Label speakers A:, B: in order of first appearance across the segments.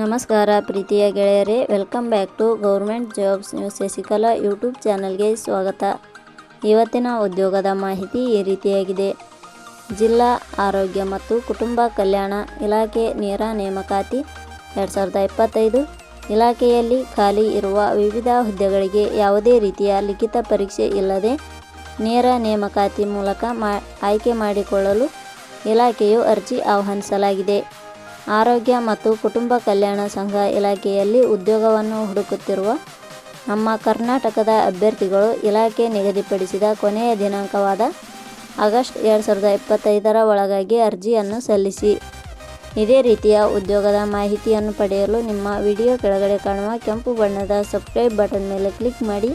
A: ನಮಸ್ಕಾರ ಪ್ರೀತಿಯ ಗೆಳೆಯರೇ welcome back to government jobs news Shashikala YouTube ಚಾನಲ್ಗೆ ಸ್ವಾಗತ. ಇವತ್ತಿನ ಉದ್ಯೋಗದ ಮಾಹಿತಿ ಈ ರೀತಿಯಾಗಿದೆ. ಜಿಲ್ಲಾ ಆರೋಗ್ಯ ಮತ್ತು ಕುಟುಂಬ ಕಲ್ಯಾಣ ಇಲಾಖೆ ನೇರ ನೇಮಕಾತಿ ಎರಡು ಸಾವಿರದ ಇಪ್ಪತ್ತೈದು ಇಲಾಖೆಯಲ್ಲಿ ಖಾಲಿ ಇರುವ ವಿವಿಧ ಹುದ್ದೆಗಳಿಗೆ ಯಾವುದೇ ರೀತಿಯ ಲಿಖಿತ ಪರೀಕ್ಷೆ ಇಲ್ಲದೆ ನೇರ ನೇಮಕಾತಿ ಮೂಲಕ ಮಾ, ಆಯ್ಕೆ ಮಾಡಿಕೊಳ್ಳಲು ಇಲಾಖೆಯು ಅರ್ಜಿ ಆಹ್ವಾನಿಸಲಾಗಿದೆ. ಆರೋಗ್ಯ ಮತ್ತು ಕುಟುಂಬ ಕಲ್ಯಾಣ ಸಂಘ ಇಲಾಖೆಯಲ್ಲಿ ಉದ್ಯೋಗವನ್ನು ಹುಡುಕುತ್ತಿರುವ ನಮ್ಮ ಕರ್ನಾಟಕದ ಅಭ್ಯರ್ಥಿಗಳು ಇಲಾಖೆ ನಿಗದಿಪಡಿಸಿದ ಕೊನೆಯ ದಿನಾಂಕವಾದ ಆಗಸ್ಟ್ ಎರಡು ಸಾವಿರದ ಇಪ್ಪತ್ತೈದರ ಒಳಗಾಗಿ ಅರ್ಜಿಯನ್ನು ಸಲ್ಲಿಸಿ. ಇದೇ ರೀತಿಯ ಉದ್ಯೋಗದ ಮಾಹಿತಿಯನ್ನು ಪಡೆಯಲು ನಿಮ್ಮ ವಿಡಿಯೋ ಕೆಳಗಡೆ ಕಾಣುವ ಕೆಂಪು ಬಣ್ಣದ ಸಬ್ಸ್ಕ್ರೈಬ್ ಬಟನ್ ಮೇಲೆ ಕ್ಲಿಕ್ ಮಾಡಿ,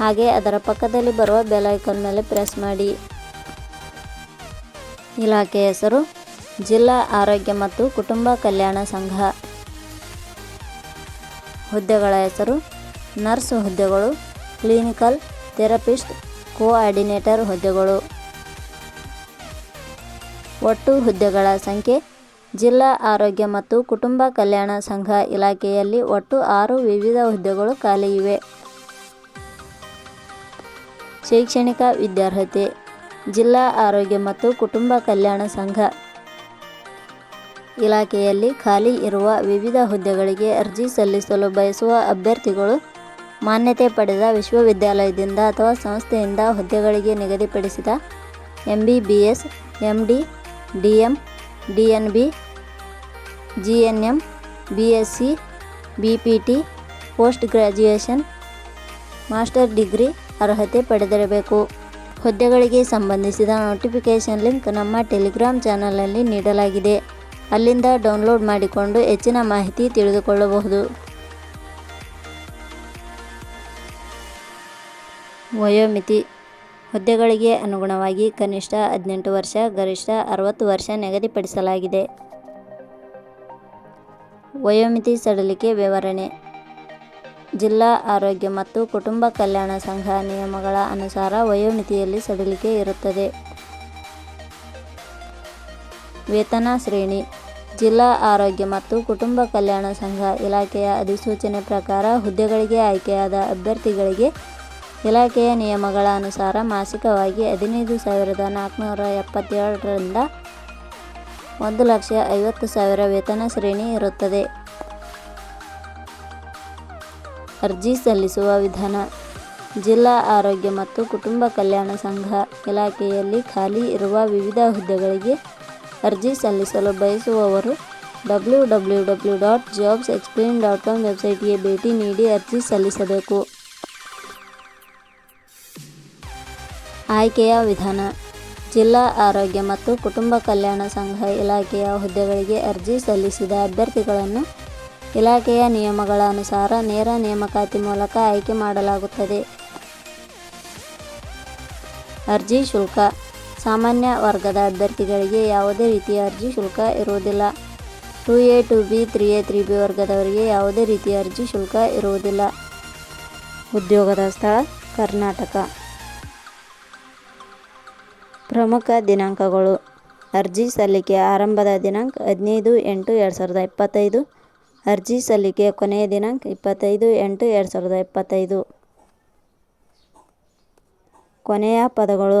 A: ಹಾಗೆ ಅದರ ಪಕ್ಕದಲ್ಲಿ ಬರುವ ಬೆಲ್ ಐಕಾನ್ ಮೇಲೆ ಪ್ರೆಸ್ ಮಾಡಿ. ಇಲಾಖೆ ಹೆಸರು ಜಿಲ್ಲಾ ಆರೋಗ್ಯ ಮತ್ತು ಕುಟುಂಬ ಕಲ್ಯಾಣ ಸಂಘ. ಹುದ್ದೆಗಳ ಹೆಸರು, ನರ್ಸ್ ಹುದ್ದೆಗಳು, ಕ್ಲಿನಿಕಲ್ ಥೆರಪಿಸ್ಟ್, ಕೋಆರ್ಡಿನೇಟರ್ ಹುದ್ದೆಗಳು. ಒಟ್ಟು ಹುದ್ದೆಗಳ ಸಂಖ್ಯೆ, ಜಿಲ್ಲಾ ಆರೋಗ್ಯ ಮತ್ತು ಕುಟುಂಬ ಕಲ್ಯಾಣ ಸಂಘ ಇಲಾಖೆಯಲ್ಲಿ ಒಟ್ಟು ಆರು ವಿವಿಧ ಹುದ್ದೆಗಳು ಖಾಲಿ ಇವೆ. ಶೈಕ್ಷಣಿಕ ವಿದ್ಯಾರ್ಹತೆ, ಜಿಲ್ಲಾ ಆರೋಗ್ಯ ಮತ್ತು ಕುಟುಂಬ ಕಲ್ಯಾಣ ಸಂಘ. ಇಲಾಖೆಯಲ್ಲಿ ಖಾಲಿ ಇರುವ ವಿವಿಧ ಹುದ್ದೆಗಳಿಗೆ ಅರ್ಜಿ ಸಲ್ಲಿಸಲು ಬಯಸುವ ಅಭ್ಯರ್ಥಿಗಳು ಮಾನ್ಯತೆ ಪಡೆದ ವಿಶ್ವವಿದ್ಯಾಲಯದಿಂದ ಅಥವಾ ಸಂಸ್ಥೆಯಿಂದ ಹುದ್ದೆಗಳಿಗೆ ನಿಗದಿಪಡಿಸಿದ M B B S M D D M D N B G N M B S C B P T post graduation master degree ಅರ್ಹತೆ ಪಡೆದಿರಬೇಕು. ಹುದ್ದೆಗಳಿಗೆ ಸಂಬಂಧಿಸಿದ ನೋಟಿಫಿಕೇಷನ್ ಲಿಂಕ್ ನಮ್ಮ ಟೆಲಿಗ್ರಾಮ್ ಚಾನಲಲ್ಲಿ ನೀಡಲಾಗಿದೆ. ಅಲ್ಲಿಂದ ಡೌನ್ಲೋಡ್ ಮಾಡಿಕೊಂಡು ಹೆಚ್ಚಿನ ಮಾಹಿತಿ ತಿಳಿದುಕೊಳ್ಳಬಹುದು. ವಯೋಮಿತಿ. ಹುದ್ದೆಗಳಿಗೆ ಅನುಗುಣವಾಗಿ ಕನಿಷ್ಠ ಹದಿನೆಂಟು ವರ್ಷ, ಗರಿಷ್ಠ ಅರವತ್ತು ವರ್ಷ ನಿಗದಿಪಡಿಸಲಾಗಿದೆ. ವಯೋಮಿತಿ ಸಡಿಲಿಕೆ ವಿವರಣೆ. ಜಿಲ್ಲಾ ಆರೋಗ್ಯ ಮತ್ತು ಕುಟುಂಬ ಕಲ್ಯಾಣ ಸಂಘ ನಿಯಮಗಳ ಅನುಸಾರ ವಯೋಮಿತಿಯಲ್ಲಿ ಸಡಿಲಿಕೆ ಇರುತ್ತದೆ. ವೇತನ ಶ್ರೇಣಿ, ಜಿಲ್ಲಾ ಆರೋಗ್ಯ ಮತ್ತು ಕುಟುಂಬ ಕಲ್ಯಾಣ ಸಂಘ ಇಲಾಖೆಯ ಅಧಿಸೂಚನೆ ಪ್ರಕಾರ ಹುದ್ದೆಗಳಿಗೆ ಆಯ್ಕೆಯಾದ ಅಭ್ಯರ್ಥಿಗಳಿಗೆ ಇಲಾಖೆಯ ನಿಯಮಗಳ ಅನುಸಾರ ಮಾಸಿಕವಾಗಿ ಹದಿನೈದು ಸಾವಿರದ ನಾಲ್ಕುನೂರ ಎಪ್ಪತ್ತೇಳರಿಂದ ಒಂದು ಲಕ್ಷ ಐವತ್ತು ಸಾವಿರ ವೇತನ ಶ್ರೇಣಿ ಇರುತ್ತದೆ. ಅರ್ಜಿ ಸಲ್ಲಿಸುವ ವಿಧಾನ, ಜಿಲ್ಲಾ ಆರೋಗ್ಯ ಮತ್ತು ಕುಟುಂಬ ಕಲ್ಯಾಣ ಸಂಘ ಇಲಾಖೆಯಲ್ಲಿ ಖಾಲಿ ಇರುವ ವಿವಿಧ ಹುದ್ದೆಗಳಿಗೆ ಅರ್ಜಿ ಸಲ್ಲಿಸಲು ಬಯಸುವವರು W W W dot jobs explain dot com ವೆಬ್ಸೈಟ್ಗೆ ಭೇಟಿ ನೀಡಿ ಅರ್ಜಿ ಸಲ್ಲಿಸಬೇಕು. ಆಯ್ಕೆಯ ವಿಧಾನ, ಜಿಲ್ಲಾ ಆರೋಗ್ಯ ಮತ್ತು ಕುಟುಂಬ ಕಲ್ಯಾಣ ಸಂಘ ಇಲಾಖೆಯ ಹುದ್ದೆಗಳಿಗೆ ಅರ್ಜಿ ಸಲ್ಲಿಸಿದ ಅಭ್ಯರ್ಥಿಗಳನ್ನು ಇಲಾಖೆಯ ನಿಯಮಗಳ ಅನುಸಾರ ನೇರ ನೇಮಕಾತಿ ಮೂಲಕ ಆಯ್ಕೆ ಮಾಡಲಾಗುತ್ತದೆ. ಅರ್ಜಿ ಶುಲ್ಕ ಸಾಮಾನ್ಯ ವರ್ಗದ ಅಭ್ಯರ್ಥಿಗಳಿಗೆ ಯಾವುದೇ ರೀತಿಯ ಅರ್ಜಿ ಶುಲ್ಕ ಇರುವುದಿಲ್ಲ. Two A two B, three A, three B ವರ್ಗದವರಿಗೆ ಯಾವುದೇ ರೀತಿಯ ಅರ್ಜಿ ಶುಲ್ಕ ಇರುವುದಿಲ್ಲ. ಉದ್ಯೋಗದ ಸ್ಥಳ, ಕರ್ನಾಟಕ. ಪ್ರಮುಖ ದಿನಾಂಕಗಳು. ಅರ್ಜಿ ಸಲ್ಲಿಕೆ ಆರಂಭದ ದಿನಾಂಕ ಹದಿನೈದು ಎಂಟು ಎರಡು ಸಾವಿರದ ಇಪ್ಪತ್ತೈದು. ಅರ್ಜಿ ಸಲ್ಲಿಕೆ ಕೊನೆಯ ದಿನಾಂಕ ಇಪ್ಪತ್ತೈದು ಎಂಟು ಎರಡು ಸಾವಿರದ ಇಪ್ಪತ್ತೈದು. ಕೊನೆಯ ಪದಗಳು.